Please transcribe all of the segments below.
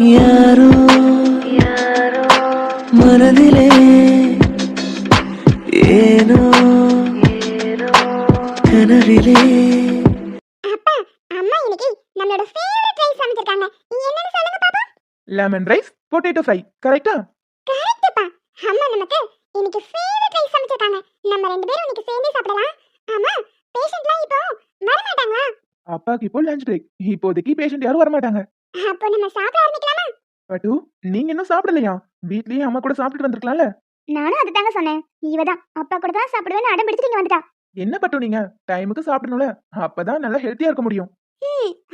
யாரோ மனதிலே ஏனோ கனவிலே. அப்பா அம்மா இன்னைக்கு நம்மளோட ஃபேவரட் ரைஸ் சமைச்சிருக்காங்க. என்னன்னு சொல்லுங்க பாப்பா. லெமன் ரைஸ் பொட்டேட்டோ ஃப்ரை கரெக்டா கரெக்ட்ப்பா அம்மா நமக்கு இன்னைக்கு ஃபேவரட் ரைஸ் சமைச்சிருக்காங்க. நம்ம ரெண்டு பேரும் இன்னைக்கு சேர்ந்தே சாப்பிடலாம். ஆமா பேஷண்ட்லாம் இப்போ வர மாட்டாங்களா அப்பாக்கு இப்போ லஞ்ச் பிரேக் இப்போதைக்கு பேஷண்ட் யாரும் வரமாட்டாங்க. அப்போ நம்ம சாப்பிட ஆரம்பிக்கலாமா? பட்டு நீங்க இன்னும் சாப்பிடலையா? வீட்லயே அம்மா கூட சாப்பிட்டுட்டு வந்திருக்கலாம்ல. நானும் அதுதாங்க சொன்னேன். இவ தான். அப்பா கூட தான் சாப்பிடுவேன்னு அடம் பிடிச்சிட்டு இங்க வந்துட்டா. என்ன பட்டு நீங்க? டைமுக்கு சாப்பிடணும்ல. அப்பதான் நல்லா ஹெல்த்தியா இருக்க முடியும்.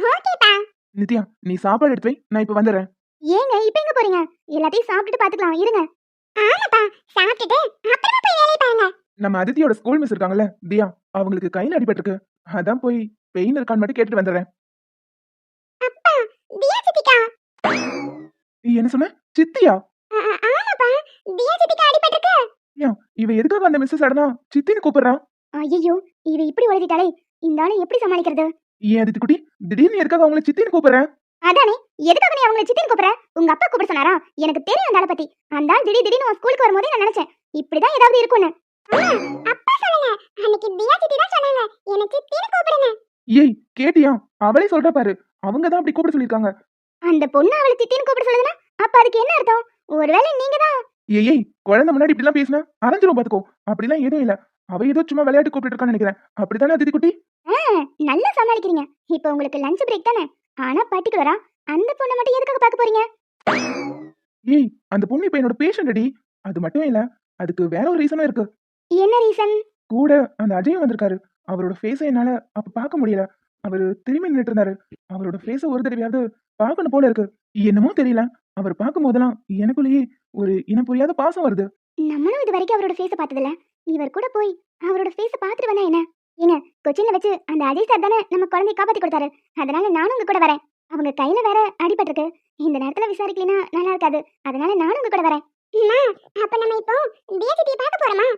ஓகேப்பா நித்யா நீ சாப்பாடு எடுத்து வை. நான் இப்ப வந்துடுறேன் ஏங்க இப்போ எங்க போறீங்க? எல்லாத்தையும் சாப்பிட்டுட்டு பாத்துக்கலாம். இருங்க. ஆமாப்பா சாப்பிட்டுட்டு அப்புறமா போய் வேலைய பாருங்க. நம்ம அதித்தியோட ஸ்கூல் மிஸ் இருக்காங்கல்ல தியா அவங்களுக்கு கையில் அடிபட்டிருக்கு அதான் போய் பெயின் இருக்கான்னு மட்டும் கேட்டுட்டு வந்துடுறேன் தியா சித்திகா நீ என்ன சொன்ன? சித்தியா? ஆமாப்பா. தியா சித்திகா அடிபட்டிருக்கு இவ எதுக்காக அந்த மிஸ் சடனா? சித்தின்னு கூப்பிடுறான் ஐயோ இவ இப்படி உளறிட்டாளே இந்த ஆளை எப்படி சமாளிக்கிறது? ஏன் அதித்தி குட்டி? திடீர்னு எதுக்காக அவங்கள சித்தின்னு கூப்பிடுறேன் அதானே எதுக்காக நீ அவங்கள சித்தின்னு கூப்பிடுற? உங்க அப்பா கூப்பிட சொன்னாரா? எனக்கு தெரியும் அந்த ஆளை பத்தி. அந்த ஆள் திடீர் திடீர்னு உன் ஸ்கூலுக்கு வரும்போதே நான் நினைச்சேன். இப்படிதான் ஏதாவது இருக்கும்னு. அப்பா சொல்லுங்க. அன்னைக்கு தியா சித்தி தான் சொன்னாங்க. எனக்கு சித்தின்னு கூப்பிடுங்க ஏய் கேட்டியா? அவளே சொல்ற பாரு. அவங்க தான் அப்படி கூப்பிட சொல்லியிருக்காங்க. அந்த பொண்ணு அவளை சித்தின்னு கூப்பிட சொல்லுதுன்னா அப்ப அதுக்கு என்ன அர்த்தம்? ஒருவேளை நீங்க தான் ஏய் ஏய் குழந்தை முன்னாடி இப்படிலாம் பேசினா அரைஞ்சிரும் பாத்துக்கோ. அப்படிலாம் எதுவும் இல்ல. அவ ஏதோ சும்மா விளையாட்டு கூப்பிட்டு இருக்கான்னு நினைக்கிறேன். அப்படித்தானே அதித்தி குட்டி நல்லா சமாளிக்கிறீங்க. இப்போ உங்களுக்கு லஞ்ச் பிரேக் தானே? ஆனா பர்டிகுலரா அந்த பொண்ணை மட்டும் எதுக்காக பார்க்க போறீங்க? ஏய் அந்த பொண்ணு இப்ப என்னோட பேஷண்ட் அடி அது மட்டும் இல்ல அதுக்கு வேற ஒரு ரீசனும் இருக்கு. என்ன ரீசன் கூட அந்த அஜயும் வந்திருக்காரு. அவரோட ஃபேஸை என்னால அப்ப பார்க்க முடியல. அவரு திரும்பி நின்னுட்டு இருந்தாரு. அவரோட ஃபேஸ ஒரு தடவையாவது பார்க்கணும் போல இருக்கு. என்னமோ தெரியல. அவர் பார்க்கும் போதெல்லாம் எனக்குள்ளேயே ஒரு இனம் புரியாத பாசம் வருது. நம்மளும் இது வரைக்கும் அவரோட ஃபேஸ பார்த்ததில்ல. இவர் கூட போய் அவரோட ஃபேஸ பார்த்துட்டு வந்தா என்ன? ஏங்க கொச்சின்ல வச்சு அந்த அஜய் சார் தானே நம்ம குழந்தைய காப்பாத்தி கொடுத்தாரு. அதனால நானும் உங்க கூட வரேன். அவங்க கையில வேற அடிபட்டிருக்கு. இந்த நேரத்துல விசாரிக்கலைன்னா நல்லா இருக்காது. அதனால நானும் உங்க கூட வரேன். அப்ப நம்ம இப்போ தேசிட்டிய பார்க்க போறோமா?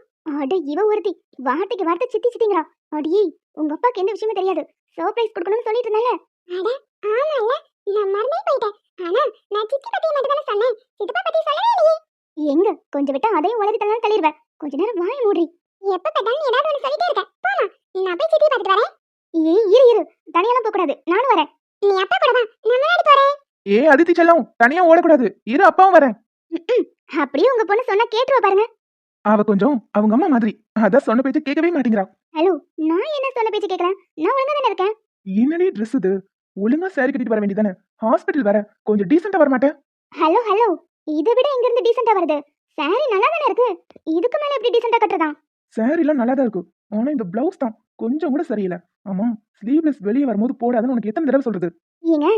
அட இவ ஒருத்தி. வார்த்தைக்கு வார்த்தை சித்தி சித்திங்கிறா அடியே உங்க அப்பாக்கு எந்த விஷயமும் தெரியாது. சர்ப்ரைஸ் கொடுக்கணும்னு சொல்லிட்டு இருந்தால அட ஆமால நான் மறந்தே போயிட்டேன். ஆனா நான் சித்தி பத்தி மட்டும் தானே சொன்னேன். சித்தப்பா பத்தி சொல்லவே இல்லையே. எங்க? கொஞ்சம் விட்டா அதையும் உலகி தள்ளலாம் தள்ளிடுவேன் கொஞ்ச நேரம் வாய மூடி. எப்ப பார்த்தாலும் ஏதாவது ஒன்று சொல்லிட்டே இருக்க. போமா நான் போய் சித்தி பார்த்துட்டு வரேன். ஏய் இரு இரு. தனியெல்லாம் போக கூடாது நானும் வரேன். நீ அப்பா கூட வா. நான் முன்னாடி போறேன். ஏ அதித்தி செல்லம் தனியா ஓடக்கூடாது. இரு அப்பாவும் வரேன். அப்படியே உங்க பொண்ணு சொன்னா கேட்டுருவா பாருங்க. அவ கொஞ்சம் அவங்க அம்மா மாதிரி. அதான் சொன்ன பேச்சு கேட்கவே மாட்டேங்கிறா. ஹலோ நான் என்ன சொன்ன பேச்சு கேட்கறேன்? நான் ஒழுங்கா தானே இருக்கேன்? என்னடி ட்ரெஸ் இது? ஒழுங்கா சாரி கட்டிட்டு வர வேண்டியதானே ஹாஸ்பிட்டல் வர கொஞ்சம் டீசெண்டா வர மாட்டேன். ஹலோ ஹலோ இதை விட இங்க இருந்து டீசெண்டா வருது. சாரி நல்லா தானே இருக்கு? இதுக்கு மேல எப்படி டீசெண்டா கட்டுறதா சாரி எல்லாம் நல்லா தான் இருக்கு. ஆனா இந்த பிளவுஸ் தான் கொஞ்சம் கூட சரியில்லை ஆமா ஸ்லீவ்லெஸ் வெளியே வரும்போது போடாதுன்னு உனக்கு எத்தனை தடவை சொல்றது? ஏங்க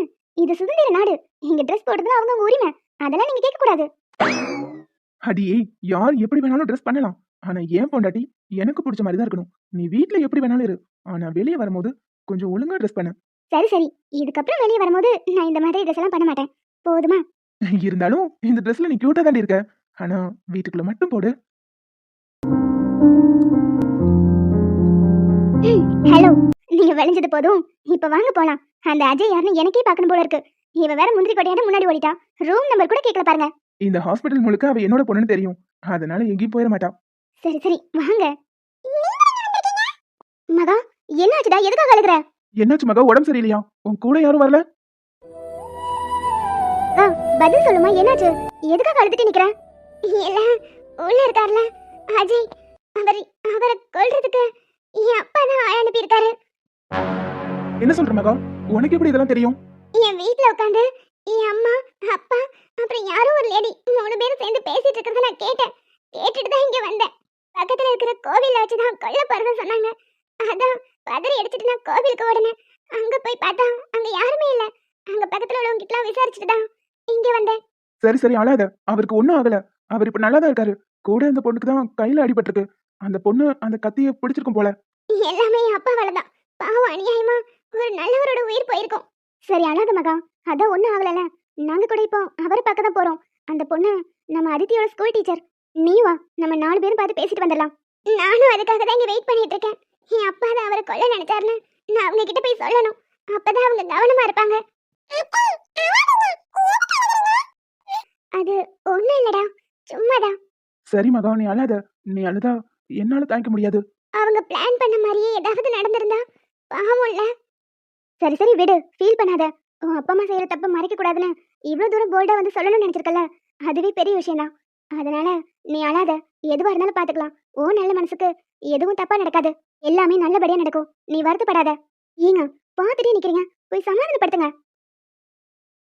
இது சுதந்திர நாடு. இங்க ட்ரெஸ் போடுறதுல அவங்க உரிமை. அதெல்லாம் நீங்க கேட்க கூடாது அடியே யார் எப்படி வேணாலும் ட்ரெஸ் பண்ணலாம். ஆனா ஏன் பொண்டாட்டி? எனக்கு பிடிச்ச மாதிரி தான் இருக்கணும். நீ வீட்ல எப்படி வேணாலும் இரு. ஆனா வெளியே வரும்போது கொஞ்சம் ஒழுங்கா ட்ரெஸ் பண்ணு. சரி சரி. இதுக்கப்புறம் வெளியே வரும்போது நான் இந்த மாதிரி ட்ரெஸ் எல்லாம் பண்ண மாட்டேன். போதுமா? இருந்தாலும் இந்த ட்ரெஸ்ல நீ கியூட்டா தாண்டி இருக்க. ஆனா வீட்டுக்குள்ள மட்டும் போடு. ஹலோ நீங்க விளைஞ்சது போதும். இப்ப வாங்க போலாம். அந்த அஜய் யாருன்னு எனக்கே பார்க்கணும் போல இருக்கு. இவ வேற முந்திரி கொட்டையாட்ட முன்னாடி ஓடிட்டா. ரூம் நம்பர் கூட கேட்கல பாருங்க. இந்த ஹாஸ்பிட்டல் முழுக்க அவ என்னோட பொண்ணுன்னு தெரியும். அதனால எங்கேயும் போயிட மாட்டா. சரி சரி வாங்க. மகா என்னாச்சுடா? எதுக்காக அழுகுற? என்னாச்சு மகா? உடம்பு சரியில்லையா? உன் கூட யாரும் வரல? பதில் சொல்லுமா? என்னாச்சு? எதுக்காக அழுதுட்டு நிக்கிற? எல்லாம் உள்ள இருக்கார்ல. அஜய் அவர் அவரை கொல்றதுக்கு என் அப்பா தான் அனுப்பி இருக்காரு என்ன சொல்ற மகா? உனக்கு எப்படி இதெல்லாம் தெரியும்? என் வீட்ல உட்காந்து என் அம்மா அப்பா அப்புறம் யாரோ ஒரு லேடி மூணு பேரும் சேர்ந்து பேசிட்டு இருக்கிறத நான் கேட்டேன். கேட்டுட்டு தான் இங்க வந்தேன். பக்கத்துல இருக்கிற கோவில்ல வச்சு தான் கொல்ல போறதுன்னு சொன்னாங்க. அதான் பதறி எடுத்துட்டு நான் கோவிலுக்கு ஓடினேன். அங்க போய் பார்த்தா அங்க யாருமே இல்ல. அங்க பக்கத்துல உள்ளவங்க கிட்ட விசாரிச்சுட்டு தான் இங்க வந்தேன். சரி சரி அழாத. அவருக்கு ஒண்ணும் ஆகல. அவர் இப்ப நல்லா தான் இருக்காரு. கூட இந்த பொண்ணுக்கு தான் கையில அடிபட்டிருக்கு. அந்த பொண்ணு அந்த கத்திய பிடிச்சிருக்கும் போல. எல்லாமே அப்பாவால தான் பாவம் அநியாயமா. ஒரு நல்லவரோட உயிர் போயிருக்கும். சரி அழாத மகா. அதான் ஒண்ணும் ஆகலல. நாங்க கூட இப்போ அவரை பார்க்க தான் போறோம். அந்த பொண்ணு நம்ம அதித்தியோட ஸ்கூல் டீச்சர் நீ வா நம்ம நாலு பேரும் பார்த்து பேசிட்டு வந்துடலாம். நானும் அதுக்காக தான் இங்க வெயிட் பண்ணிட்டு இருக்கேன். என் அப்பா தான் அவரை கொல்ல நினைச்சாருன்னு நான் அவங்க கிட்ட போய் சொல்லணும். அப்பதான் அவங்க கவனமா இருப்பாங்க. சும்மாதான். சரி மகா நீ அழாத. நீ அழுதா என்னால தாங்கிக்க முடியாது. அவங்க பிளான் பண்ண மாதிரியே ஏதாவது நடந்திருந்தா பாவம்ல. சரி சரி விடு. ஃபீல் பண்ணாத. உன் அப்பா அம்மா செய்யற தப்ப மறைக்க கூடாதுன்னு இவ்வளவு தூரம் போல்டா வந்து சொல்லணும்னு நினைச்சிருக்கல அதுவே பெரிய விஷயம்தான். அதனால நீ அழாத. எதுவா இருந்தாலும் பாத்துக்கலாம். ஓ நல்ல மனசுக்கு எதுவும் தப்பா நடக்காது. எல்லாமே நல்லபடியா நடக்கும். நீ வருத்தப்படாத. ஏங்க பார்த்துட்டே நிக்கிறீங்க. போய் சமாதானப்படுத்துங்க.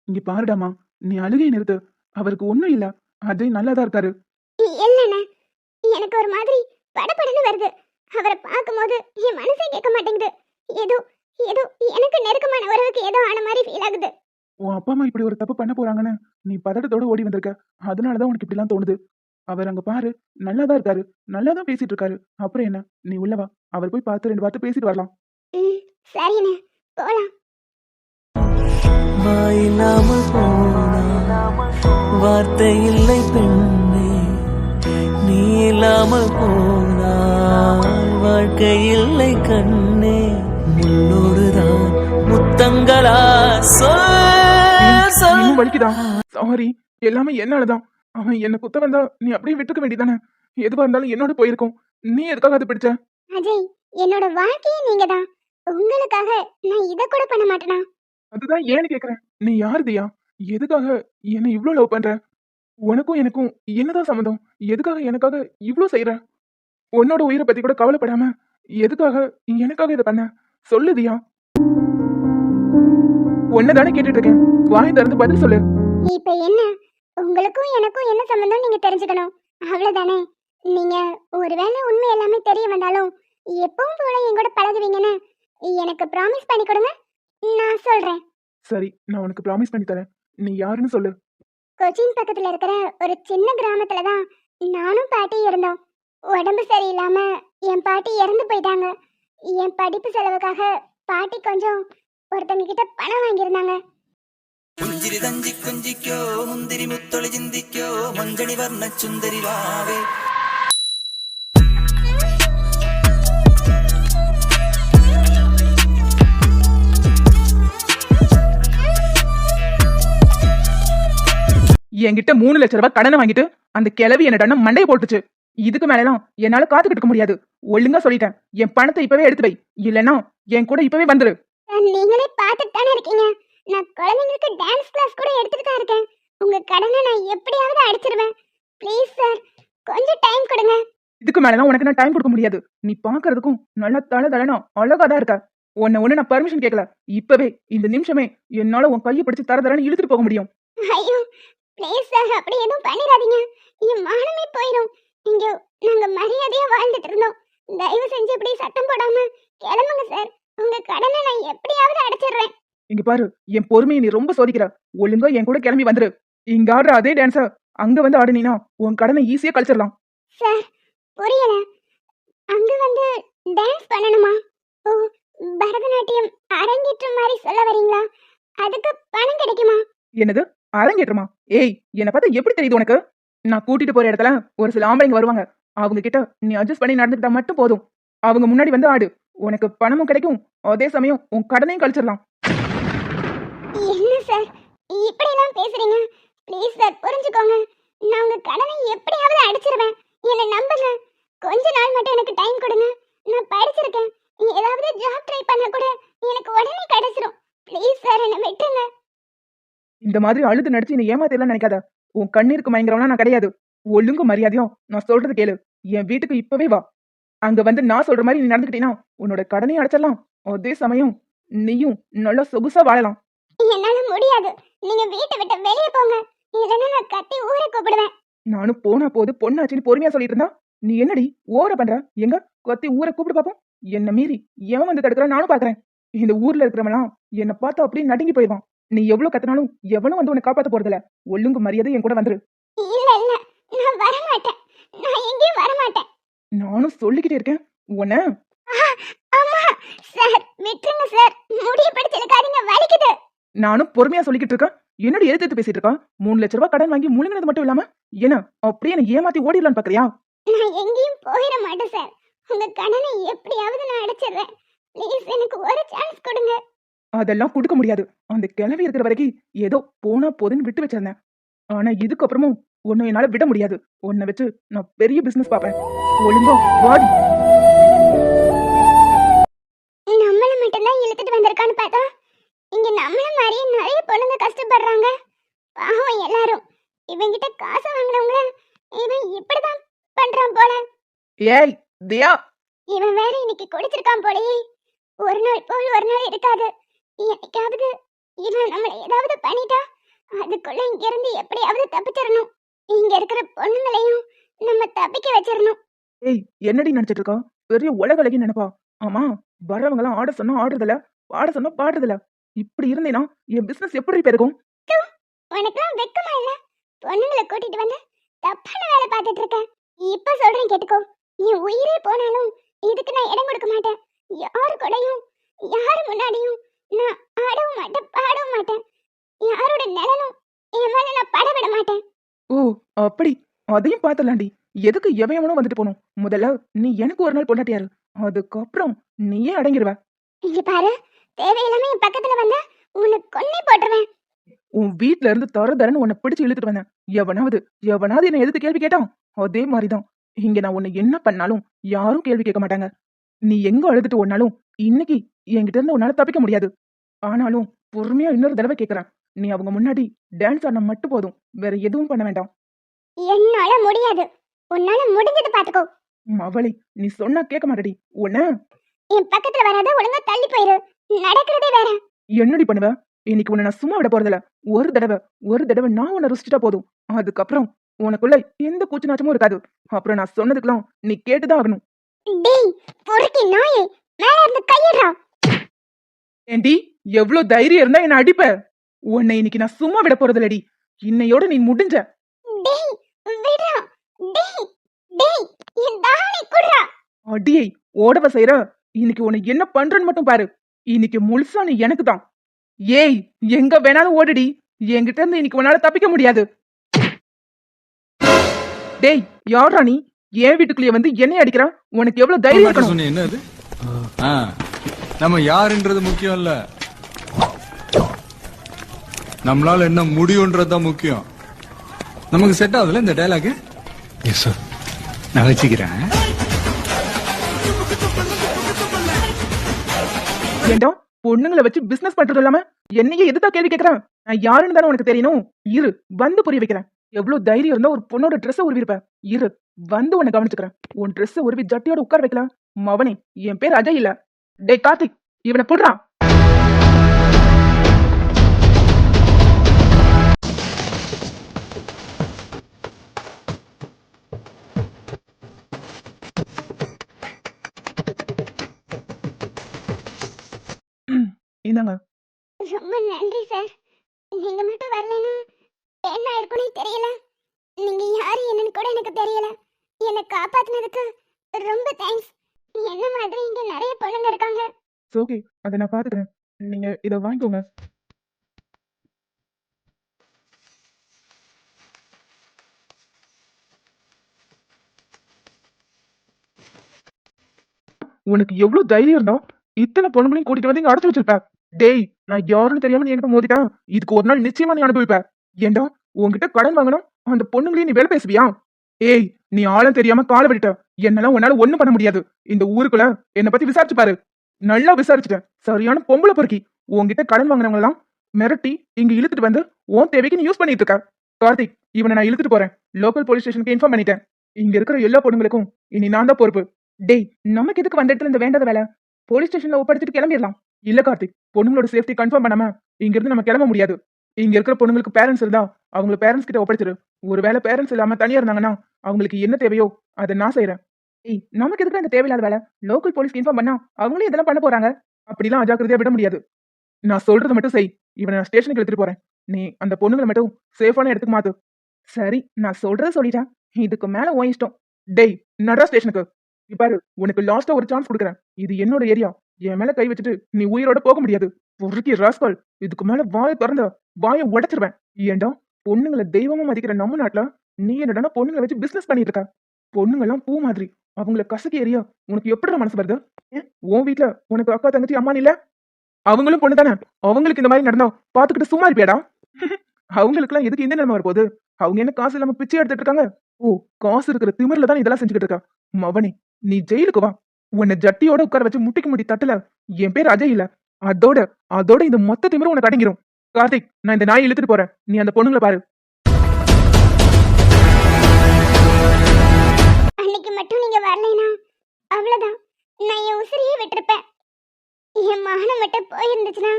இங்க பாருடாமா. நீ அழுகை நிறுத்து. அவருக்கு ஒண்ணும் இல்ல. அஜய் நல்லாதான் இருக்காரு. இல்லண்ணே. எனக்கு ஒரு மாதிரி படபடன்னு வருது. அவரை பார்க்கும்போது என் மனசே கேட்க மாட்டேங்குது. ஏதோ ஏதோ எனக்கு நெருக்கமான உறவுக்கு ஏதோ ஆன மாதிரி ஃபீல் ஆகுது. உன் அப்பா அம்மா இப்படி ஒரு தப்பு பண்ண போறாங்கன்னு நீ பதட்டத்தோட ஓடி வந்திருக்க. அதனாலதான் உனக்கு இப்படிலாம் தோணுது. அவர் அங்க பாரு நல்லாதான் இருக்காரு. நல்லாதான் பேசிட்டு இருக்காரு. அப்புறம் என்ன? நீ உள்ளவா அவர் போய் பார்த்து ரெண்டு வார்த்தை பேசிட்டு வரலாம். சரிண்ணே. போலாம். வாயில்லாமல் போனா வார்த்தை இல்லை பெண்ணே. நீ இல்லாமல் போனால் வாழ்க்கை இல்லை கண்ணே. முன்னோடுதான் முத்தங்களா? சொல் வலிக்குதா? சாரி எல்லாமே என்னாலதான். அவன் என்ன குத்த வந்தா நீ அப்படியே விட்டுக்க வேண்டியதானே எதுவா இருந்தாலும் என்னோட போயிருக்கும். நீ எதுக்காக அது பிடிச்ச? அஜய் என்னோட வாழ்க்கையே நீங்க தான் உங்களுக்காக நான் இதை கூட பண்ண மாட்டேனா? அதுதான் ஏன்னு கேக்குறேன். நீ யாரு தியா? எதுக்காக என்ன இவ்ளோ லவ் பண்ற? உனக்கும் எனக்கும் என்னதான் சம்மந்தம்? எதுக்காக எனக்காக இவ்ளோ செய்யற உன்னோட உயிரை பத்தி கூட கவலைப்படாம எதுக்காக எனக்காக இதை பண்ண? சொல்லு தியா. உன்னதானே கேட்டுட்டு இருக்கேன் வாய் திறந்து பதில் சொல்லு. இப்ப என்ன? உங்களுக்கும் எனக்கும் என்ன சம்பந்தம் நீங்க தெரிஞ்சுக்கணும். அவ்வளவுதானே? நீங்க ஒருவேளை உண்மை எல்லாமே தெரிய வந்தாலும் எப்பவும் போல என் கூட பழகுவீங்கன்னு எனக்கு ப்ராமிஸ் பண்ணி கொடுங்க. நான் சொல்றேன். சரி நான் உனக்கு ப்ராமிஸ் பண்ணி தரேன். நீ யாருன்னு சொல்லு. கொச்சின் பக்கத்துல இருக்கிற ஒரு சின்ன கிராமத்துல தான் நானும் பாட்டி இருந்தோம். உடம்பு சரியில்லாம என் பாட்டி இறந்து போயிட்டாங்க. என் படிப்பு செலவுக்காக பாட்டி கொஞ்சம் ஒருத்தங்க கிட்ட பணம் வாங்கியிருந்தாங்க പുഞ്ചിരി തഞ്ചി കൊഞ്ചിക്കോ മുന്തിരി മുത്തൊളി ചിന്തിക്കോ മഞ്ചണി വർണ്ണ ചുന്ദരി വാവേ என்கிட்ட மூணு லட்ச ரூபாய் கடனை வாங்கிட்டு அந்த கிளவி என்ன டன்ன மண்டையை போட்டுச்சு இதுக்கு மேலாம் என்னால காத்துக்கிட்டு இருக்க முடியாது. ஒழுங்கா சொல்லிட்டேன். என் பணத்தை இப்பவே எடுத்து வை. இல்லைன்னா என் கூட இப்பவே வந்துரு. நீங்களே பார்த்துட்டு தானே இருக்கீங்க. நான் குழந்தைங்களுக்கு டான்ஸ் கிளாஸ் கூட எடுத்துட்டு தான் இருக்கேன். உங்க கடனை நான் எப்படியாவது அடிச்சிருவேன். ப்ளீஸ் சார் கொஞ்சம் டைம் கொடுங்க. இதுக்கு மேலாம் உனக்கு நான் டைம் கொடுக்க முடியாது. நீ பாக்குறதுக்கும் நல்லா தலை தலைனா அழகா தான் இருக்க. உன்னை ஒண்ணு நான் பர்மிஷன் கேட்கல இப்பவே இந்த நிமிஷமே என்னால உன் கையை பிடிச்சு தர தரன்னு இழுத்துட்டு போக முடியும். ஐயோ ப்ளீஸ் சார் அப்படி எதுவும் பண்ணிடாதீங்க. என் மானமே போயிடும் இங்க நாங்க மரியாதையா வாழ்ந்துட்டு இருந்தோம். தயவு செஞ்சு இப்படி சத்தம் போடாம கிளம்புங்க சார் உங்க கடனை நான் எப்படியாவது அடைச்சிடுறேன். இங்க பாரு என் பொறுமையை நீ ரொம்ப சோதிக்கிற. ஒழுங்கா என் கூட கிளம்பி வந்துரு. இங்க ஆடுற அதே டான்ஸ அங்க வந்து ஆடுனீனா உன் கடனை ஈஸியா கழிச்சிடலாம். சார் புரியல. அங்க வந்து டான்ஸ் பண்ணணுமா? ஓ பரதநாட்டியம் அரங்கேற்றம் மாதிரி சொல்ல வரீங்களா? அதுக்கு பணம் கிடைக்குமா? என்னது? அரங்கேற்றமா? ஏய் என்னை பார்த்தா எப்படி தெரியுது உனக்கு? நான் கூட்டிட்டு போற இடத்துல ஒரு சில ஆம்பளைங்க வருவாங்க. அவங்க கிட்ட நீ அட்ஜஸ்ட் பண்ணி நடந்துக்கிட்டா மட்டும் போதும். அவங்க முன்னாடி வந்து ஆடு. உனக்கு பணமும் கிடைக்கும். அதே சமயம் உன் கடனையும் கழிச்சிடலாம். என்ன சார் இப்படியெல்லாம் பேசுறீங்க. ப்ளீஸ் சார் புரிஞ்சுக்கோங்க. நான் உங்க கடனை எப்படியாவது அடிச்சிருவேன். என்னை நம்புங்க. கொஞ்ச நாள் மட்டும் எனக்கு டைம் கொடுங்க. நான் படிச்சிருக்கேன். ஏதாவது ஜாப் ட்ரை பண்ண கூட எனக்கு உடனே கிடைச்சிரும். ப்ளீஸ் சார் என்னை விட்டுருங்க. இந்த மாதிரி அழுது நடிச்சு நீ ஏமாத்திடலாம் நினைக்காத. உன் கண்ணீருக்கு மயங்கிறவனா நான் கிடையாது. ஒழுங்கு மரியாதையும் நான் சொல்றது கேளு. என் வீட்டுக்கு இப்பவே வா. அங்க வந்து நான் சொல்ற மாதிரி நீ நடந்துக்கிட்டீங்கன்னா உன்னோட கடனையும் அடைச்சிடலாம். அதே சமயம் நீயும் நல்லா சொகுசா வாழலாம். என்னால முடியாது. நீங்க வீட்டை விட்டு வெளியே போங்க. இல்லைன்னா நான் கத்தி ஊரை கூப்பிடுவேன். நானும் போனா போது பொண்ணாச்சுன்னு பொறுமையா சொல்லிட்டு இருந்தா நீ என்னடி ஓவர பண்ற? எங்க? கத்தி ஊரை கூப்பிட்டு பாப்போம். என்ன மீறி எவன் வந்து தடுக்கிற நானும் பாக்குறேன். இந்த ஊர்ல இருக்கிறவன்லாம் என்ன பார்த்து அப்படியே நடுங்கி போயிடுவான். நீ எவ்வளவு கத்தினாலும் எவனும் வந்து உன்னை காப்பாத்த போறதில்ல. ஒழுங்கு மரியாதை என் கூட வந்துரு. இல்ல இல்ல. நான் வர மாட்டேன் நான் எங்கேயும் வர மாட்டேன் நானும் சொல்லிக்கிட்டே இருக்கேன். உன்னை அம்மா சார் விட்டுருங்க சார். முடிய பிடிச்சு இழுக்காதீங்க. வலிக்குது. நானும் பொறுமையா சொல்லிக்கிட்டு இருக்கேன். என்னடி எடுத்து பேசிட்டு இருக்கா? மூணு லட்ச ரூபாய் கடன் வாங்கி முழுங்கினது மட்டும் இல்லாம என்ன அப்படியே என்ன ஏமாத்தி ஓடிடலான்னு பாக்குறியா? நான் எங்கேயும் போயிட மாட்டேன் சார். உங்க கடனை எப்படியாவது நான் அடைச்சிடுறேன். ப்ளீஸ் எனக்கு ஒரு சான்ஸ் கொடுங்க. அதெல்லாம் கொடுக்க முடியாது. அந்த கிளவி இருக்கிற வரைக்கும் ஏதோ போனா போதுன்னு விட்டு வச்சிருந்தேன். ஆனா இதுக்கப்புறமும் உன்னை என்னால விட முடியாது. உன்னை வச்சு நான் பெரிய பிசினஸ் பார்ப்பேன். ஒழுங்கா வாடி. நம்மள மட்டும்தான் இழுத்துட்டு வந்திருக்கான்னு பார்த்தா இங்க நம்மள மாதிரியே நிறைய பொண்ணுங்க கஷ்டப்படுறாங்க. பாவம் எல்லாரும். இவங்கிட்ட காசு வாங்கினவங்கள இவன் இப்படிதான் பண்றான் போல. ஏய் தியா. இவன் வேற இன்னைக்கு குடிச்சிருக்கான் போலயே. ஒரு நாள் போல் ஒரு நாள் இருக்காது. என்னைக்காவது இவன் நம்மள ஏதாவது பண்ணிட்டா அதுக்குள்ள இங்க இருந்து எப்படியாவது தப்பிச்சிடணும் இங்க இருக்கிற பொண்ணுங்களையும் நம்ம தப்பிக்க வச்சிடணும் ஏய் என்னடி நினைச்சிட்டு இருக்கா? பெரிய உலகலகி நினைப்பா. ஆமா வர்றவங்க எல்லாம் ஆட சொன்னா ஆடுறதில்ல பாட சொன்னா பாடுறதில்ல. இப்படி இருந்தேனா என் பிசினஸ் எப்படி பெருகும்? உனக்கெல்லாம் வெக்கமா இல்ல? பொண்ணுங்களை கூட்டிட்டு வந்து தப்பான வேலை பார்த்துட்டு இருக்க. இப்ப சொல்றேன் கேட்டுக்கோ. என் உயிரே போனாலும் இதுக்கு நான் இடம் கொடுக்க மாட்டேன். யாரு கூடயும் யாரு முன்னாடியும் நான் ஆடவும் மாட்டேன் பாடவும் மாட்டேன். யாரோட நிழலும் என் மேல நான் பட விட மாட்டேன். ஓ அப்படி. அதையும் பார்த்துலாண்டி. எதுக்கு எவையவனும் வந்துட்டு போகணும் முதல்ல நீ எனக்கு ஒரு நாள் பொண்டாட்டியாரு அதுக்கப்புறம் நீயே அடங்கிடுவ இங்க பாரு தேவையில்லாம என் பக்கத்துல வந்தா உன்னை கொன்னே போட்டுருவேன். உன் வீட்ல இருந்து தர தரன்னு உன்னை பிடிச்சு இழுத்துட்டு வந்தேன். எவனாவது எவனாவது என்ன எதிர்த்து கேள்வி கேட்டான்? அதே மாதிரிதான். இங்க நான் உன்னை என்ன பண்ணாலும் யாரும் கேள்வி கேட்க மாட்டாங்க. நீ எங்க அழுதுட்டு ஒன்னாலும் இன்னைக்கு என்கிட்ட இருந்து உன்னால தப்பிக்க முடியாது. ஆனாலும் பொறுமையா இன்னொரு தடவை கேக்குறேன். நீ அவங்க முன்னாடி டான்ஸ் ஆடினா மட்டும் போதும். வேற எதுவும் பண்ண வேண்டாம். என்னால முடியாது. உன்னால முடிஞ்சது பாத்துக்கோ. உம், அவளை நீ சொன்னா கேட்க மாட்டடி. உன்ன? என் பக்கத்துல வராத ஒழுங்கா தள்ளி போயிரு. நடக்கிறதே வேற. என்னடி பண்ணுவ? இன்னைக்கு உன்னை நான் சும்மா விட போறதில்ல. ஒரு தடவை ஒரு தடவை நான் உன்னை ருசிச்சிட்டா போதும். அதுக்கப்புறம் உனக்குள்ள எந்த கூச்சு நாச்சமும் இருக்காது. அப்புறம் நான் சொன்னதுக்கெல்லாம் நீ கேட்டுதான் ஆகணும். டேய் பொறுக்கி நாயே. மேல இருந்து கையிடுறா. ஏண்டி எவ்வளவு தைரியம் இருந்தா என்ன அடிப்ப? உன்னை இன்னைக்கு நான் சும்மா விட போறதில்லடி. இன்னையோட நீ முடிஞ்ச. டேய் விடுறா. டேய் டேய் என் தாலி குடுறா. அடியை ஓடவ செய்யற இன்னைக்கு உன்னை என்ன பண்றேன்னு மட்டும் பாரு. இன்னைக்கு முழுசா நீ எனக்கு தான் ஏய் எங்க வேணாலும் ஓடுடி. என்கிட்ட இருந்து இன்னைக்கு உன்னால தப்பிக்க முடியாது. டேய் யாரா நீ? என் வீட்டுக்குள்ளேயே வந்து என்னை அடிக்கிற? உனக்கு எவ்வளவு தைரியம் இருக்கணும். நம்ம யாருன்றது முக்கியம் இல்ல. நம்மளால என்ன முடியும்ன்றது தான் முக்கியம். நமக்கு செட் ஆகுதுல இந்த டயலாக் எஸ் சார் நான் வச்சுக்கிறேன். ஏண்டா பொண்ணுங்களை வச்சு பிசினஸ் பண்றது இல்லாம என்னையே எதுதான் கேள்வி கேக்குறேன்? நான் யாருன்னு தானே உனக்கு தெரியணும்? இரு வந்து புரிய வைக்கிறேன். எவ்வளவு தைரியம் இருந்தா ஒரு பொண்ணோட ட்ரெஸ் உருவிருப்ப இரு வந்து உன்னை கவனிச்சுக்கிறேன். உன் ட்ரெஸ் உருவி ஜட்டியோட உட்கார வைக்கலாம். மவனே என் பேர் அஜய் இல்ல. டேய் கார்த்திக் இவனை போடுறான் இந்தாங்க. ரொம்ப நன்றி சார் நீங்க மட்டும் வரலைன்னா என்ன இருக்குன்னு தெரியல. நீங்க யாரு என்னன்னு கூட எனக்கு தெரியல. என்னை காப்பாத்தினதுக்கு ரொம்ப தேங்க்ஸ் என்ன மாதிரி இங்க நிறைய பழங்க இருக்காங்க. ஓகே அதை நான் பாத்துக்கிறேன் நீங்க இதை வாங்கிக்கோங்க. உனக்கு எவ்வளவு தைரியம் இருந்தா இத்தனை பொண்ணுங்களையும் கூட்டிட்டு வந்து இங்க அடைச்சு வச்சிருப்ப. டேய் நான் யாருன்னு தெரியாம நீ என்கிட்ட மோதிட்டா? இதுக்கு ஒரு நாள் நிச்சயமா நீ அனுபவிப்ப. ஏண்டா உன்கிட்ட கடன் வாங்கணும் அந்த பொண்ணுங்களையும் நீ வேலை பேசுவியா? ஏய் நீ ஆளும் தெரியாம காலை விட்டுட்ட. என்னால உன்னால ஒண்ணும் பண்ண முடியாது. இந்த ஊருக்குள்ள என்னை பத்தி விசாரிச்சு பாரு. நல்லா விசாரிச்சுட்டேன். சரியான பொம்பளை பொறுக்கி. உன்கிட்ட கடன் வாங்கினவங்க எல்லாம் மிரட்டி இங்க இழுத்துட்டு வந்து உன் தேவைக்கு நீ யூஸ் பண்ணிட்டு இருக்க. கார்த்திக் இவனை நான் இழுத்துட்டு போறேன். லோக்கல் போலீஸ் ஸ்டேஷனுக்கு இன்ஃபார்ம் பண்ணிட்டேன். இங்க இருக்கிற எல்லா பொண்ணுங்களுக்கும் இனி நான் தான் பொறுப்பு. டேய் நமக்கு எதுக்கு வந்த இடத்துல இந்த வேண்டாத வேலை? போலீஸ் ஸ்டேஷன்ல ஒப்படைச்சிட்டு கிளம்பிடலாம். இல்ல கார்த்திக் பொண்ணுங்களோட சேஃப்டி கன்ஃபார்ம் பண்ணாம இங்க இருந்து நம்ம கிளம்ப முடியாது. இங்க இருக்கிற பொண்ணுங்களுக்கு பேரண்ட்ஸ் இருந்தா அவங்க பேரண்ட்ஸ் கிட்ட ஒப்படைச்சிரு. ஒருவேளை பேரண்ட்ஸ் இல்லாம தனியா இருந்தாங்கன்னா அவங்களுக்கு என்ன தேவையோ அதை நான் செய்யறேன் ஏய் நமக்கு எதுக்கு அந்த தேவையில்லாத வேலை? லோக்கல் போலீஸ்க்கு இன்ஃபார்ம் பண்ணா அவங்களும் இதெல்லாம் பண்ண போறாங்க. அப்படிலாம் அஜாக்கிரதையா விட முடியாது. நான் சொல்றது மட்டும் செய். இவனை நான் ஸ்டேஷனுக்கு எடுத்துட்டு போறேன். நீ அந்த பொண்ணுங்களை மட்டும் சேஃபான இடத்துக்கு மாத்து. சரி நான் சொல்றத சொல்லிட்டேன் இதுக்கு மேல உன் இஷ்டம். டேய் நடா ஸ்டேஷனுக்கு இப்பாரு பாரு உனக்கு லாஸ்டா ஒரு சான்ஸ் கொடுக்குறேன். இது என்னோட ஏரியா என் மேல கை வச்சுட்டு நீ உயிரோட போக முடியாது. பொறுக்கி ராஸ்கால் இதுக்கு மேல வாயை திறந்த வாயை உடைச்சிருவேன். ஏண்டா பொண்ணுங்களை தெய்வமா மதிக்கிற நம்ம நாட்டுல நீ என்னடா பொண்ணுங்களை வச்சு பிசினஸ் பண்ணிட்டு இருக்க. பொண்ணுங்கெல்லாம் பூ மாதிரி. அவங்கள கசக்கி ஏரியா உனக்கு எப்படி மனசு வருது? உன் வீட்டுல உனக்கு அக்கா தங்கச்சி அம்மா இல்ல? அவங்களும் பொண்ணு தானே? அவங்களுக்கு இந்த மாதிரி நடந்தோம் பாத்துக்கிட்டு சும்மா இருப்பியாடா? அவங்களுக்குலாம் எதுக்கு இந்த நிலைமை வரப்போகுது? அவங்க என்ன காசு இல்லாம பிச்சை எடுத்துட்டு இருக்காங்க? ஓ காசு இருக்கிற திமிர்ல தான் இதெல்லாம் செஞ்சுக்கிட்டு இருக்கா. மவனே நீ ஜெயிலுக்கு வா. உன்னை ஜட்டியோட உட்கார வச்சு முட்டிக்கு முட்டி தட்டுல. என் பேர் அஜய் இல்ல. அதோட அதோட இந்த மொத்த திமிரும் உனக்கு அடங்கிரும். கார்த்திக் நான் இந்த நாயை இழுத்துட்டு போறேன். நீ அந்த பொண்ணுங்களை பாரு. அன்னைக்கு மட்டும் நீங்க வரலைனா அவ்வளவுதான். நான் என் உசிரியே விட்டிருப்பேன். என் மானம் மட்டும் போயிருந்துச்சுன்னா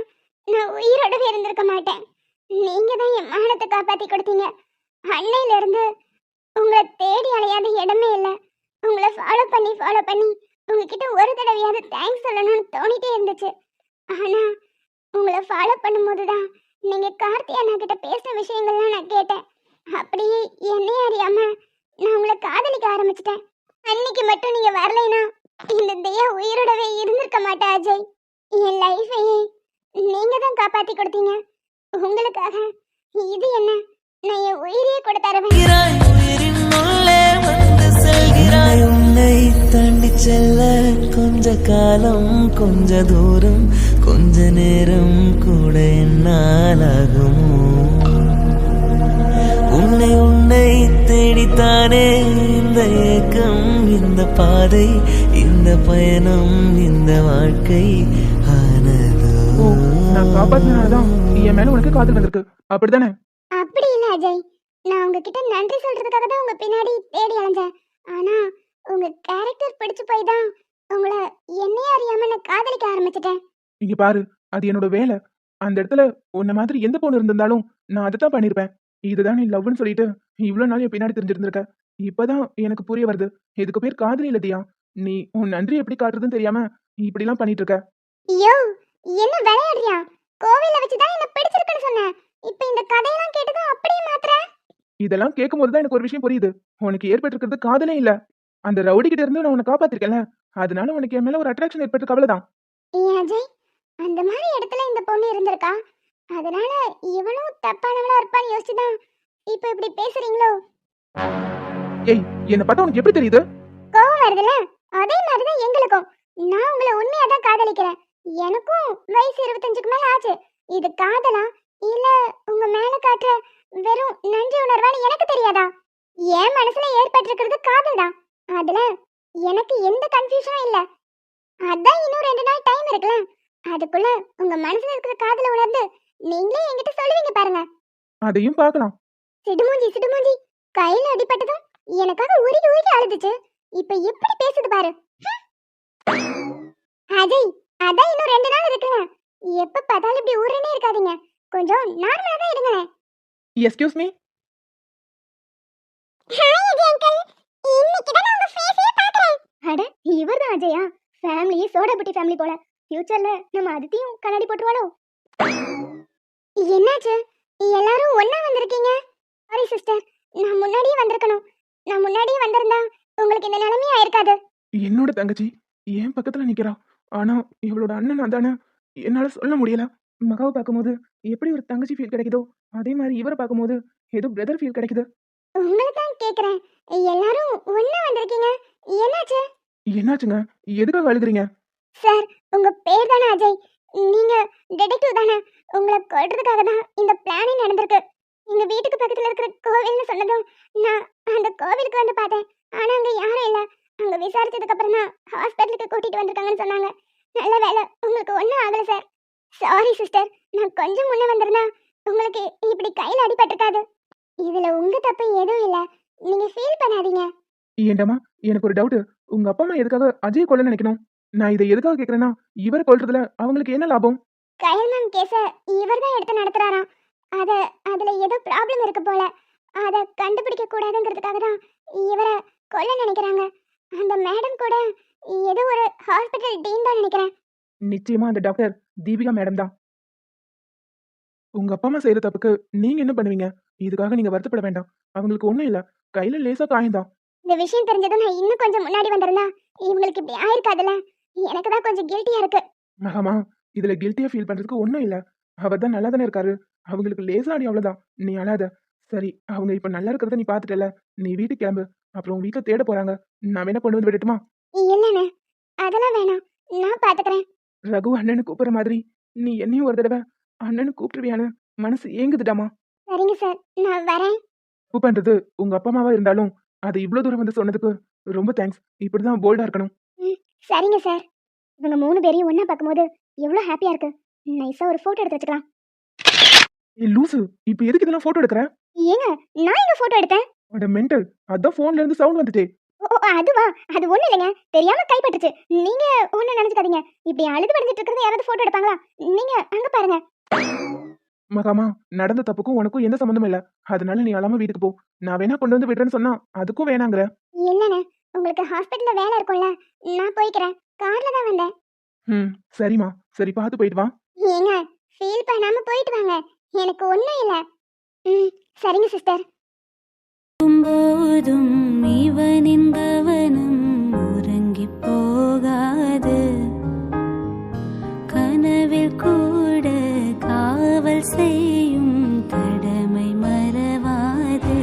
நான் உயிரோடவே இருந்திருக்க மாட்டேன். நீங்க தான் என் மானத்தை காப்பாத்தி கொடுத்தீங்க. அன்னையில இருந்து உங்களை தேடி அலையாத இடமே இல்லை. உங்களை ஃபாலோ பண்ணி ஃபாலோ பண்ணி உங்ககிட்ட ஒரு தடவையாவது தேங்க்ஸ் சொல்லணும்னு தோணிட்டே இருந்துச்சு. ஆனா உங்களை ஃபாலோ பண்ணும்போது தான் நீங்க கார்த்தி அண்ணா கிட்ட பேசின விஷயங்கள்லாம் நான் கேட்டேன். அப்படியே என்னையே அறியாம நான் உங்களை காதலிக்க ஆரம்பிச்சிட்டேன். அன்னைக்கு மட்டும் நீங்க வரலைனா இந்த தயா உயிரோடவே இருந்திருக்க மாட்டா அஜய். என் லைஃபையே நீங்க தான் காப்பாத்தி கொடுத்தீங்க. உங்களுக்காக இது என்ன? நான் என் உயிரையே கூட தருவேன் உன்னை தாண்டி செல்ல கொஞ்ச காலம் கொஞ்ச தூரம். கொஞ்ச நேரம் கூட என்னால் ஆகுமோ உன்னை உன்னை தேடித்தானே இந்த ஏக்கம் இந்த பாதை இந்த பயணம் இந்த வாழ்க்கை ஓ நான் ஆனதோ காப்பாத்தினாலதான் என் மேல உனக்கு காதல் வந்திருக்கு. அப்படிதானே அப்படி இல்ல அஜய். நான் உங்ககிட்ட நன்றி சொல்றதுக்காக தான் உங்க பின்னாடி தேடி அலைஞ்சேன். ஆனா உங்க கேரக்டர் பிடிச்சு போய் தான் உங்களை என்னையே அறியாம நான் காதலிக்க ஆரம்பிச்சிட்டேன். இங்க பாரு அது என்னோட வேலை. அந்த இடத்துல உன்ன மாதிரி எந்த பொண்ணு இருந்திருந்தாலும் நான் அதை தான் பண்ணிருப்பேன். இதுதான் நீ லவ்னு சொல்லிட்டு இவ்வளவு நாள் என் பின்னாடி தெரிஞ்சிருந்திருக்க. இப்பதான் எனக்கு புரிய வருது. இதுக்கு பேர் காதலி இல்லதியா நீ உன் நன்றி எப்படி காட்டுறதுன்னு தெரியாம இப்படி எல்லாம் பண்ணிட்டு இருக்க ஐயோ என்ன விளையாடுறியா? கோவில்ல வச்சு தான் என்ன பிடிச்சிருக்குன்னு சொன்னேன் இப்போ இந்த கதையெல்லாம் கேட்டதும் அப்படியே மாத்துற? இதெல்லாம் கேட்கும்போது தான் எனக்கு ஒரு விஷயம் புரியுது. உனக்கு ஏற்பட்டிருக்கிறது காதலே இல்ல. அந்த ரவுடி கிட்ட இருந்து நான் உன்னை காப்பாத்திருக்கேன்ல. அதனால உனக்கு என் மேல ஒரு அட்ராக்ஷன் ஏற்பட்டு அவ்வளவுதான். ஏன் அஜய்? அந்த மாதிரி இடத்துல இந்த பொண்ணு இருந்திருக்கா? அதனால இவனும் தப்பானவளா இருப்பான்னு யோசிச்சுதான் இப்போ இப்படி பேசுறீங்களோ? ஏய் என்ன பார்த்தா உனக்கு எப்படி தெரியுது? கோவம் வருதுல்ல? அதே மாதிரிதான் எங்களுக்கும். நான் உங்களை உண்மையா தான் காதலிக்கிறேன். எனக்கும் வயசு இருபத்தஞ்சுக்கு மேல ஆச்சு. இது காதலா? இல்ல உங்க மேல காட்டுற வெறும் நன்றி உணர்வான்னு எனக்கு தெரியாதா? என் மனசுல ஏற்பட்டிருக்கிறது காதல் தான் அதுல எனக்கு எந்த கன்ஃபியூஷனும் இல்ல. அதான் இன்னும் ரெண்டு நாள் டைம் இருக்குல்ல. அதுக்குள்ள உங்க மனசுல இருக்கிற காதலை உணர்ந்து நீங்களே என்கிட்ட சொல்லுவீங்க பாருங்க. அதையும் பார்க்கலாம். சிடுமூஞ்சி சிடுமூஞ்சி. கையில அடிபட்டதும் எனக்காக உருகி உருகி அழுதுச்சு. இப்ப எப்படி பேசுது பாரு. அஜய் அதான் இன்னும் ரெண்டு நாள் இருக்குங்க. எப்ப பார்த்தாலும் இப்படி ஊருன்னே இருக்காதீங்க. கொஞ்சம் நார்மலா தான் இருங்களேன். எஸ்கியூஸ் மீ அட இவர்தான் அஜயா? ஃபேமிலி சோடா புட்டி ஃபேமிலி போல. ஃபியூச்சர்ல நம்ம அதித்தியும் கண்ணாடி போட்டுருவாளோ? என்னாச்சு? எல்லாரும் ஒண்ணா வந்திருக்கீங்க? சாரி சிஸ்டர் நான் முன்னாடியே வந்திருக்கணும். நான் முன்னாடியே வந்திருந்தா உங்களுக்கு இந்த நிலைமையா இருக்காது என்னோட தங்கச்சி என் பக்கத்துல நிக்கிறா. ஆனா இவளோட அண்ணன் அதானே. என்னால சொல்ல முடியல. மகாவை பார்க்கும்போது எப்படி ஒரு தங்கச்சி ஃபீல் கிடைக்குதோ அதே மாதிரி இவரை பார்க்கும்போது ஏதோ பிரதர் ஃபீல் கிடைக்குது. உங்களை தான் கேக்குறேன். எல்லாரும் ஒண்ணா வந்திருக்கீங்க. என்னாச்சு? என்னாச்சுங்க? எதுக்காக அழுகுறீங்க? சார் உங்க பேர் தானே அஜய். நீங்க டிடெக்டிவ் தானே. உங்களை கொல்றதுக்காக தான் இந்த பிளானே நடந்திருக்கு. எங்க வீட்டுக்கு பக்கத்துல இருக்கிற கோவில்னு சொன்னதும் நான் அந்த கோவிலுக்கு வந்து பார்த்தேன். ஆனா அங்க யாரும் இல்ல. அங்க விசாரிச்சதுக்கு அப்புறம் தான் ஹாஸ்பிட்டலுக்கு கூட்டிட்டு வந்திருக்காங்கன்னு சொன்னாங்க. நல்ல வேலை உங்களுக்கு ஒன்றும் ஆகல சார் சாரி சிஸ்டர் நான் கொஞ்சம் முன்ன வந்திருந்தா உங்களுக்கு இப்படி கையில அடிபட்டிருக்காது. இதுல உங்க தப்பு எதுவும் இல்ல. நீங்க ஃபீல் பண்ணாதீங்க. ஏண்டமா எனக்கு ஒரு டவுட் உங்க அப்பா அம்மா எதுக்காக அஜய் கொல்ல நினைக்கணும்? நான் இதை எதுக்காக கேக்குறேன்னா இவரை கொல்றதுல அவங்களுக்கு என்ன லாபம்? கயல் மேம் கேஸ இவர் தான் எடுத்து நடத்துறாராம். அத அதுல ஏதோ ப்ராப்ளம் இருக்கு போல. அத கண்டுபிடிக்க கூடாதுங்கிறதுக்காக தான் இவரை கொல்ல நினைக்கிறாங்க. அந்த மேடம் கூட ஏதோ ஒரு ஹாஸ்பிட்டல் டீன் தான் நினைக்கிறேன். நிச்சயமா அந்த டாக்டர் தீபிகா மேடம் தான். உங்க அப்பா அம்மா செய்யற தப்புக்கு நீங்க என்ன பண்ணுவீங்க? இதுக்காக நீங்க வருத்தப்பட வேண்டாம். அவங்களுக்கு ஒண்ணும் இல்ல. கையில லேசா காயம்தான் இந்த விஷயம் தெரிஞ்சதும் நான் இன்னும் கொஞ்சம் முன்னாடி வந்திருந்தா இவங்களுக்கு இப்படி ஆயிருக்காதுல்ல? எனக்கு தான் கொஞ்சம் கில்ட்டியா இருக்கு. மகாமா இதுல கில்ட்டியா ஃபீல் பண்றதுக்கு ஒண்ணும் இல்ல. அவர் தான் நல்லா தானே இருக்காரு. அவங்களுக்கு லேசா அடி அவ்வளவுதான். நீ அழாத. சரி அவங்க இப்ப நல்லா இருக்கிறத நீ பாத்துட்டல நீ வீட்டுக்கு கிளம்பு. அப்புறம் உன் வீட்டுல தேட போறாங்க. நான் வேணா கொண்டு வந்து விடட்டுமா? இல்லைண்ணே. அதெல்லாம் வேணாம். நான் பாத்துக்கிறேன். ரகு அண்ணனு கூப்பிடுற மாதிரி. நீ என்னையும் ஒரு தடவை அண்ணனு கூப்பிட்டுருவியான்னு மனசு ஏங்குதுடாமா? சரிங்க சார். நான் வரேன். தப்பு பண்றது உங்க அப்பா அம்மாவா இருந்தாலும் அது இவ்வளவு தூரம் வந்து சொன்னதுக்கு ரொம்ப தேங்க்ஸ் இப்படிதான் போல்டா இருக்கணும். சரிங்க சார். இவங்க மூணு பேரையும் ஒண்ணா பார்க்கும்போது எவ்வளோ ஹாப்பியா இருக்கு. நைஸா ஒரு போட்டோ எடுத்து வச்சுக்கலாம். ஏய் லூசு இப்ப எதுக்கு இதெல்லாம் போட்டோ எடுக்கிற? ஏங்க நான் எங்க போட்டோ எடுத்தேன்? அட மென்டல் அதான் போன்ல இருந்து சவுண்ட் வந்துட்டே. ஓ ஓ, அதுவா? அது ஒண்ணு இல்லைங்க. தெரியாம கைப்பட்டுச்சு நீங்க ஒண்ணு நினைச்சுக்காதீங்க. இப்படி அழுது வடிஞ்சிட்டு இருக்கிறது யாராவது போட்டோ எடுப்பாங்களா? நீங்க அங்க பாருங்க. மகாமா நடந்த தப்புக்கும் உனக்கும் எந்த சம்மந்தமும் இல்ல. அதனால நீ அழாம வீட்டுக்கு போ. நான் வேணா கொண்டு வந்து விடுறேன்னு சொன்னா அதுக்கும் வேணாங்கிற. இல்லைண்ணே உங்களுக்கு ஹாஸ்பிட்டல்ல வேலை இருக்கும்ல நான் போய்க்கிறேன். கார்ல தான் வந்தேன். ம் சரிம்மா. சரி பார்த்து போயிட்டு வா. ஏங்க ஃபீல் பண்ணாம போயிட்டு வாங்க. எனக்கு ஒண்ணும் இல்ல. ம் சரிங்க சிஸ்டர் போதும் இவனின் கவனம் உறங்கிப் போகாது. கனவில் கூட காவல் செய்யும் கடமை மறவாது.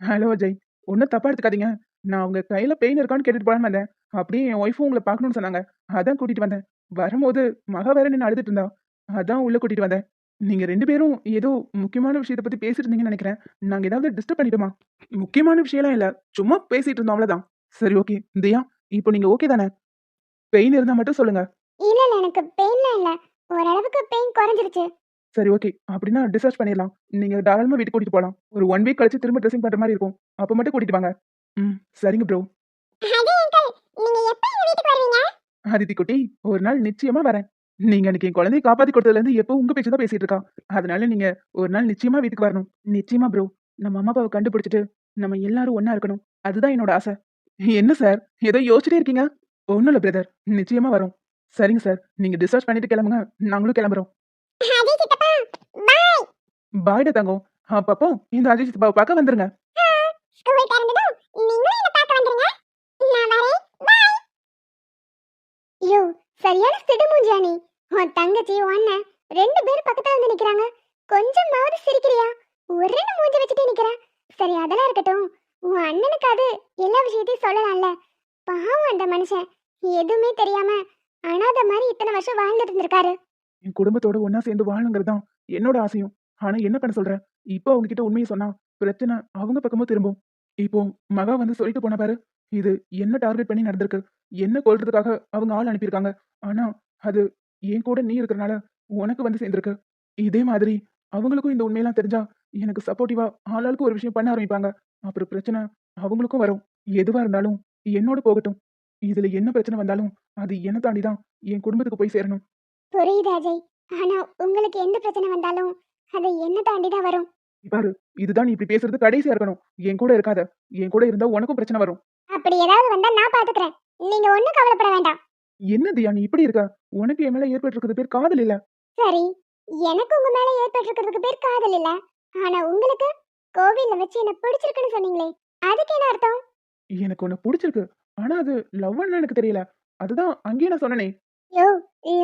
ஹலோ அஜய். ஒன்றும் தப்பா எடுத்துக்காதீங்க. நான் உங்க கையில பெயின் இருக்கான்னு கேட்டுட்டு போலான்னு வந்தேன். அப்படியே என் ஒய்ஃபும் உங்களை பார்க்கணும்னு சொன்னாங்க. அதான் கூட்டிட்டு வந்தேன். வரும்போது மகா வேற நின்று அழுதுட்டு இருந்தா. அதான் உள்ள கூட்டிட்டு வந்தேன். நீங்க ரெண்டு பேரும் ஏதோ முக்கியமான விஷயத்தை பத்தி பேசிட்டு இருந்தீங்கன்னு நினைக்கிறேன். நாங்க ஏதாவது டிஸ்டர்ப் பண்ணிட்டோமா? முக்கியமான விஷயம்லாம் இல்ல. சும்மா பேசிட்டு இருந்தோம் அவ்வளவுதான். சரி ஓகே தியா இப்போ நீங்க ஓகே தானே? பெயின் இருந்தா மட்டும் சொல்லுங்க. இல்ல இல்ல எனக்கு பெயின்லாம் இல்ல. ஓரளவுக்கு பெயின் குறைஞ்சிருச்சு. சரி ஓகே அப்படின்னா டிஸ்சார்ஜ் பண்ணிடலாம். நீங்க தாராளமா வீட்டுக்கு கூட்டிட்டு போகலாம் ஒரு ஒன் வீக் கழிச்சு திரும்ப ட்ரெஸ்ஸிங் பண்ற மாதிரி இருக்கும். அப்ப மட்டும் கூட்டிட்டு வாங்க. ம் சரிங்க ப்ரோ அதித்தி குட்டி ஒரு நாள் நிச்சயமா வரேன். நீங்க அன்னைக்கு என் குழந்தைய காப்பாத்தி கொடுத்ததுல இருந்து எப்போ உங்க பேச்சு தான் பேசிட்டு இருக்கா? அதனால நீங்க ஒரு நாள் நிச்சயமா வீட்டுக்கு வரணும். நிச்சயமா ப்ரோ நம்ம அம்மா அப்பாவை கண்டுபிடிச்சிட்டு நம்ம எல்லாரும் ஒண்ணா இருக்கணும். அதுதான் என்னோட ஆசை. என்ன சார் ஏதோ யோசிச்சுட்டே இருக்கீங்க? ஒண்ணும் இல்ல பிரதர் நிச்சயமா வரும். சரிங்க சார். நீங்க டிஸ்சார்ஜ் பண்ணிட்டு கிளம்புங்க. நாங்களும் கிளம்புறோம். பாய்டா தங்கம். அப்பப்போ இந்த அஜய் சித்தப்பாவை பார்க்க வந்துருங்க. யோ சரியான சிடுமூஞ்சியா நீ உன் தங்கச்சி உன் அண்ணன் ரெண்டு பேரும் பக்கத்துல வந்து நிக்கிறாங்க. கொஞ்சமாவது சிரிக்கிறியா? ஒரு ரெண்டு மூஞ்சி வச்சுட்டே நிக்கிற சரி அதெல்லாம் இருக்கட்டும். உன் அண்ணனுக்கு அது எல்லா விஷயத்தையும் சொல்லலாம்ல. பாவம் அந்த மனுஷன். எதுவுமே தெரியாம அனாத மாதிரி இத்தனை வருஷம் வாழ்ந்துட்டு இருந்திருக்காரு. என் குடும்பத்தோட ஒன்னா சேர்ந்து வாழணுங்கிறது தான் என்னோட ஆசையும். ஆனா என்ன பண்ண சொல்ற? இப்போ அவங்க கிட்ட உண்மையை சொன்னா பிரச்சனை அவங்க பக்கமும் திரும்பும். இப்போ மகா வந்து சொல்லிட்டு போன பாரு இது என்ன டார்கெட் பண்ணி நடந்திருக்கு? என்ன கொள்றதுக்காக அவங்க ஆள் அனுப்பியிருக்காங்க? ஆனா அது என் கூட நீ இருக்கிறனால உனக்கு வந்து சேர்ந்திருக்கு. இதே மாதிரி அவங்களுக்கும் இந்த உண்மையெல்லாம் தெரிஞ்சா எனக்கு சப்போர்ட்டிவா ஆளாளுக்கு ஒரு விஷயம் பண்ண ஆரம்பிப்பாங்க. அப்புறம் பிரச்சனை அவங்களுக்கும் வரும். எதுவா இருந்தாலும் என்னோட போகட்டும். இதுல என்ன பிரச்சனை வந்தாலும் அது என்ன தாண்டி தான் என் குடும்பத்துக்கு போய் சேரணும். புரியுது அஜய். ஆனா உங்களுக்கு எந்த பிரச்சனை வந்தாலும் அது என்ன தாண்டி தான் வரும். பாரு இதுதான் நீ இப்படி பேசுறது கடைசியா இருக்கணும். என் கூட இருக்காத. என் கூட இருந்தா உனக்கும் பிரச்சனை வரும். அப்படி ஏதாவது வந்தா நான் பாத்துக்கிறேன். நீங்க ஒண்ணும் கவலைப்பட வேண்டாம். என்ன தியா நீ இப்படி இருக்க? உனக்கு என் மேல ஏற்பட்டிருக்கிறது பேர் காதல் இல்ல. சரி எனக்கு உங்க மேல ஏற்பட்டிருக்கிறதுக்கு பேர் காதல் இல்ல. ஆனா உங்களுக்கு கோவில்ல வச்சு என்ன பிடிச்சிருக்குன்னு சொன்னீங்களே அதுக்கு என்ன அர்த்தம்? எனக்கு உன்னை பிடிச்சிருக்கு. ஆனா அது லவ்னு எனக்கு தெரியல. அதுதான் அங்கேயே நான் சொன்னனே. யோ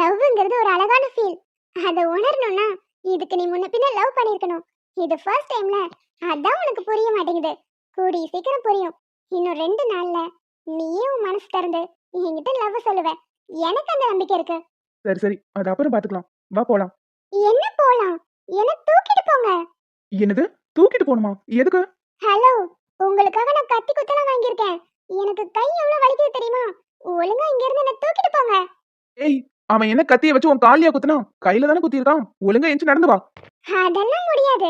லவ்ங்கிறது ஒரு அழகான ஃபீல் அதை உணரணும்னா இதுக்கு நீ முன்ன பின்ன லவ் பண்ணிருக்கணும் இது ஃபர்ஸ்ட் டைம்ல அதான் உனக்கு புரிய மாட்டேங்குது. கூடி சீக்கிரம் புரியும். இன்னும் ரெண்டு நாள்ல நீயே உன் மனசு திறந்து என்கிட்ட லவ் சொல்லுவ. எனக்கு அந்த நம்பிக்கை இருக்கு. சரி சரி. அது அப்புறம் பாத்துக்கலாம். வா போலாம். என்ன போலாம்? என்ன தூக்கிட்டு போங்க. என்னது? தூக்கிட்டு போகணுமா? எதுக்கு? ஹலோ உங்களுக்காக நான் கத்தி குத்தலாம் வாங்கியிருக்கேன். எனக்கு கை எவ்வளவு வலிக்குது தெரியுமா? ஒழுங்கா இங்க இருந்து என்ன தூக்கிட்டு போங்க. ஏய் அவன் என்ன கத்திய வச்சு உன் காலியா குத்துனா? கையில தானே குத்தி இருக்கான் ஒழுங்கா எஞ்சி நடந்து வா. அதெல்லாம் முடியாது.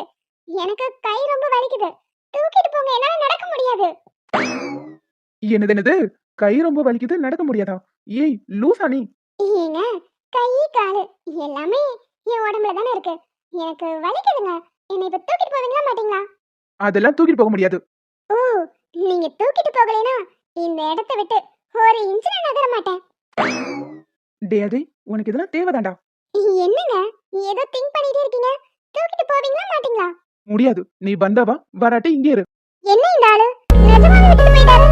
எனக்கு கை ரொம்ப வலிக்குது. தூக்கிட்டு போங்க. என்னால நடக்க முடியாது. என்னது என்னது? கை ரொம்ப வலிக்குது நடக்க முடியாதா? ஏய் லூசா நீ. ஏங்க கை காலு எல்லாமே என் உடம்புல தானே இருக்கு. எனக்கு வலிக்குதுங்க. என்னை இப்ப தூக்கிட்டு போவீங்களா மாட்டீங்களா? அதெல்லாம் தூக்கிட்டு போக முடியாது. ஓ நீங்க தூக்கிட்டு போகலைனா இந்த இடத்த விட்டு ஒரு இன்ச்சு நான் நகர மாட்டேன். டே அஜய் உனக்கு இதெல்லாம் தேவைதான்டா. என்னங்க? ஏதோ திங்க் பண்ணிட்டே இருக்கீங்க. தூக்கிட்டு போவீங்களா மாட்டீங்களா? முடியாது. நீ வந்தாவா வராட்டி இங்கே இரு. என்ன இந்த ஆளு? நிஜமாவே விட்டுட்டு போயிட்டாரு?